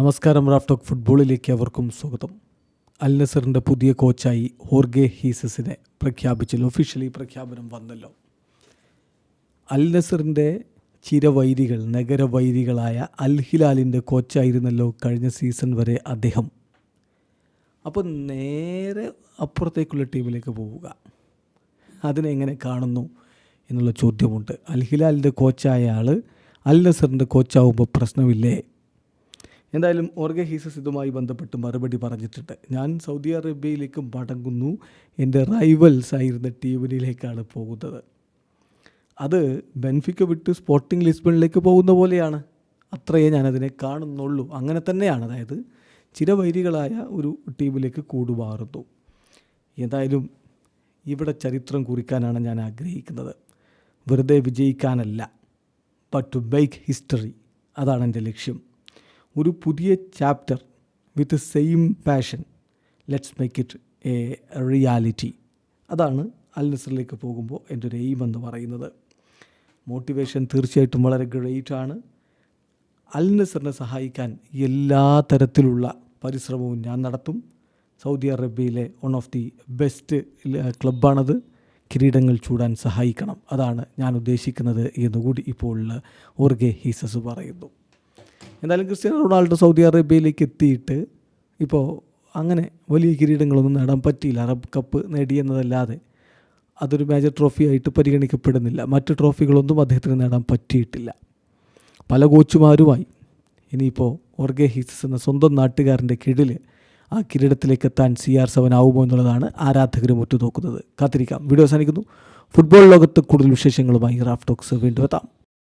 നമസ്കാരം റാഫ്റ്റോക്ക് ഫുട്ബോളിലേക്ക് അവർക്കും സ്വാഗതം. അൽ നസറിന്റെ പുതിയ കോച്ചായി ഹോർഗെ ഹീസസിനെ പ്രഖ്യാപിച്ചല്ലോ. ഒഫീഷ്യലി പ്രഖ്യാപനം വന്നല്ലോ. അൽ നസറിന്റെ ചിരവൈരികൾ നഗരവൈരികളായ അൽ ഹിലാലിന്റെ കോച്ചായിരുന്നല്ലോ കഴിഞ്ഞ സീസൺ വരെ അദ്ദേഹം. അപ്പോൾ നേരെ അപ്പുറത്തേക്കുള്ള ടീമിലേക്ക് പോവുക. അതിനെങ്ങനെ കാണുന്നു എന്നുള്ള ചോദ്യമുണ്ട്. അൽ ഹിലാലിന്റെ കോച്ചായ ആൾ അൽ നസറിന്റെ കോച്ചാവുമ്പോൾ പ്രശ്നമില്ലേ? എന്തായാലും ഓർഗഹീസസ് ഇതുമായി ബന്ധപ്പെട്ട് മറുപടി പറഞ്ഞിട്ടുണ്ട്. ഞാൻ സൗദി അറേബ്യയിലേക്ക് മടങ്ങുന്നു. എന്റെ റൈവൽസ് ആയിരുന്ന ടീമിനിലേക്കാണ് പോകുന്നത്. അത് ബെൻഫിക്ക വിട്ട് സ്പോർട്ടിംഗ് ലിസ്ബണിലേക്ക് പോകുന്ന പോലെയാണ്. അത്രയേ ഞാനതിനെ കാണുന്നുള്ളൂ. അങ്ങനെ തന്നെയാണ്. അതായത് ചിരവൈരികളായ ഒരു ടീമിലേക്ക് കൂടുമാറുന്നു. എന്തായാലും ഇവിടെ ചരിത്രം കുറിക്കാനാണ് ഞാൻ ആഗ്രഹിക്കുന്നത്. വെറുതെ വിജയിക്കാനല്ല ബട്ട് ടു ബൈക്ക് ഹിസ്റ്ററി അതാണ് എന്റെ ലക്ഷ്യം. ഒരു പുതിയ chapter with same passion let's make it a reality അതാണ് അൽ നസറിലേക്ക് പോകുമ്പോൾ എന്റെ ഒരു എയിം എന്ന് പറയുന്നത്. മോട്ടിവേഷൻ തീർച്ചയായിട്ടും വളരെ ഗ്രേറ്റ് ആണ്. അൽ നസറിനെ സഹായിക്കാൻ എല്ലാ തരത്തിലുള്ള പരിശ്രമവും ഞാൻ നടത്തും. സൗദി അറേബ്യയിലെ വൺ ഓഫ് ദി ബെസ്റ്റ് ക്ലബ്ബാണത് കിരീടങ്ങൾ ചൂടാൻ സഹായിക്കണം. അതാണ് ഞാൻ ഉദ്ദേശിക്കുന്നത് എന്നുകൂടി ഇപ്പോൾ ഓർഗെ ഹീസസ് പറയുന്നു. എന്തായാലും ക്രിസ്ത്യാനോ റൊണാൾഡോ സൗദി അറേബ്യയിലേക്ക് എത്തിയിട്ട് ഇപ്പോൾ അങ്ങനെ വലിയ കിരീടങ്ങളൊന്നും നേടാൻ പറ്റിയില്ല. അറബ് കപ്പ് നേടിയെന്നതല്ലാതെ അതൊരു മേജർ ട്രോഫി ആയിട്ട് പരിഗണിക്കപ്പെടുന്നില്ല. മറ്റ് ട്രോഫികളൊന്നും അദ്ദേഹത്തിന് നേടാൻ പറ്റിയിട്ടില്ല. പല കോച്ചുമാരുമായി ഇനിയിപ്പോൾ ഓർഗെ ഹീസസ് എന്ന സ്വന്തം നാട്ടുകാരന്റെ കീഴിൽ ആ കിരീടത്തിലേക്ക് എത്താൻ സി ആർ സെവൻ ആവുമോ എന്നുള്ളതാണ് ആരാധകരും ഒറ്റുനോക്കുന്നത് കാത്തിരിക്കാം. വീഡിയോ അവസാനിക്കുന്നു. ഫുട്ബോൾ ലോകത്ത് കൂടുതൽ വിശേഷങ്ങളുമായി റാഫ് ടോക്സ് വീണ്ടും എത്താം.